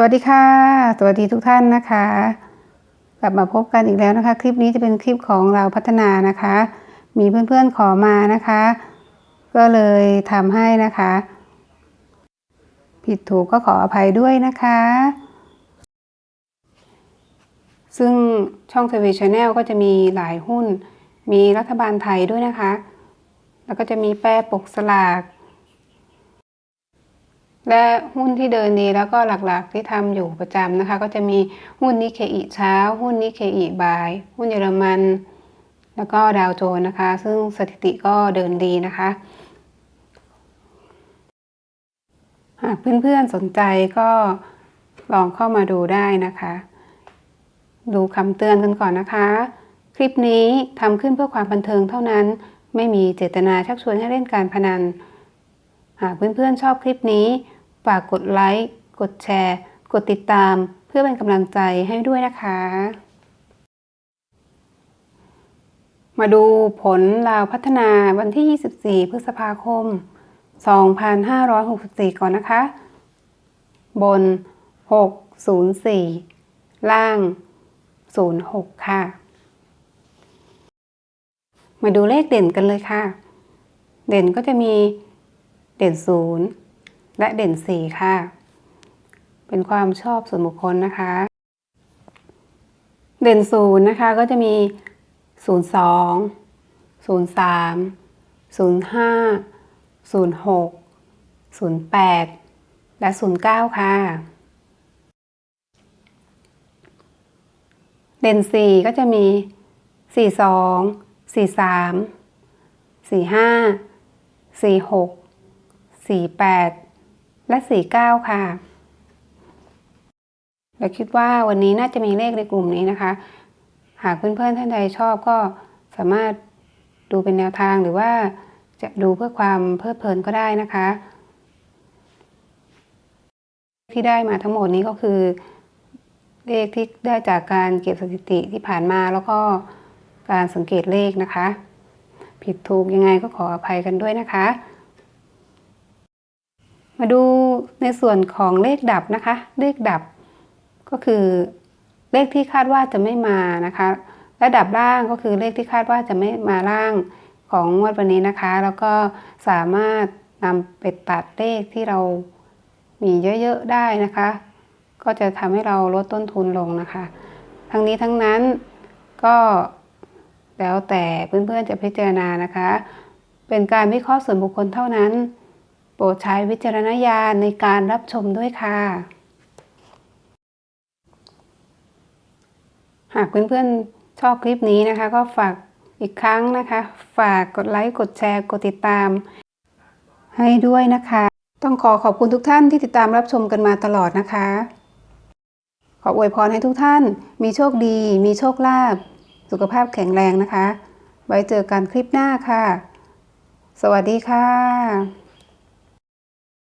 สวัสดีค่ะ สวัสดีทุกท่านนะคะ กลับมาพบกันอีกแล้วนะคะ คลิปนี้จะเป็นคลิปของเราพัฒนานะคะ มีเพื่อนๆขอมานะคะ ก็เลยทำให้นะคะ ผิดถูกก็ขออภัยด้วยนะคะ ซึ่งช่องทวีชาแนลก็จะมีหลายหุ้น มีรัฐบาลไทยด้วยนะคะ แล้วก็จะมีแปรปกสลาก และหุ้นที่เดินดีแล้วก็หลักๆที่ทำอยู่ประจำนะคะ ก็จะมีหุ้นนิเคอิเช้า หุ้นนิเคอิบ่าย หุ้นเยอรมัน แล้วก็ดาวโจนส์นะคะ ซึ่งสถิติก็เดินดีนะคะ หากเพื่อนๆสนใจก็ลองเข้ามาดูได้นะคะ ดูคำเตือนกันก่อนนะคะ คลิปนี้ทำขึ้นเพื่อความบันเทิงเท่านั้น ไม่มีเจตนาชักชวนให้เล่นการพนันหากเพื่อนๆชอบคลิปนี้ ฝากกดไลค์ กดแชร์ กดติดตาม เพื่อเป็นกำลังใจให้ด้วยนะคะ มาดูผลลาวพัฒนาวันที่ 24 พฤษภาคม 2564 ก่อนนะคะ บน 604 ล่าง 06 ค่ะ มาดูเลขเด่นกันเลยค่ะ เด่นก็จะมีเด่น 0 และเด่น 4 ค่ะ เป็นความชอบส่วนบุคคลนะคะ เด่น0นะคะก็จะมี 02 03 05 06 08 และ 09 ค่ะ เด่น 4 ก็จะมี 42 43 45 46 48 และ 49 ค่ะและคิดว่าวันนี้น่าจะมีเลขในกลุ่มนี้นะคะ หากเพื่อนๆท่านใดชอบก็สามารถดูเป็นแนวทางหรือว่าจะดูเพื่อความเพลิดเพลินก็ได้นะคะ ที่ได้มาทั้งหมดนี้ก็คือ เลขที่ได้จากการเก็บสถิติที่ผ่านมาแล้วก็การสังเกตเลขนะคะ ผิดถูกยังไงก็ขออภัยกันด้วยนะคะ มาดูในส่วนของเลขดับนะคะ เลขดับก็คือเลขที่คาดว่าจะไม่มานะคะและดับล่างก็คือเลขที่คาดว่าจะไม่มาล่างของงวดวันนี้นะคะ แล้วก็สามารถนำไปตัดเลขที่เรามีเยอะๆได้นะคะ ก็จะทำให้เราลดต้นทุนลงนะคะ ทั้งนี้ทั้งนั้นก็แล้วแต่เพื่อนๆจะพิจารณานะคะ เป็นการวิเคราะห์ส่วนบุคคลเท่านั้น โปรดใช้วิจารณญาณในการรับชมด้วยค่ะ หากเพื่อนๆชอบคลิปนี้นะคะ ก็ฝากอีกครั้งนะคะ ฝากกดไลค์ กดแชร์ กดติดตาม ให้ด้วยนะคะ ต้องขอขอบคุณทุกท่านที่ติดตามรับชมกันมาตลอดนะคะ ขออวยพรให้ทุกท่าน มีโชคดี มีโชคลาภสุขภาพแข็งแรงนะคะ ไว้เจอกันคลิปหน้าค่ะ สวัสดีค่ะ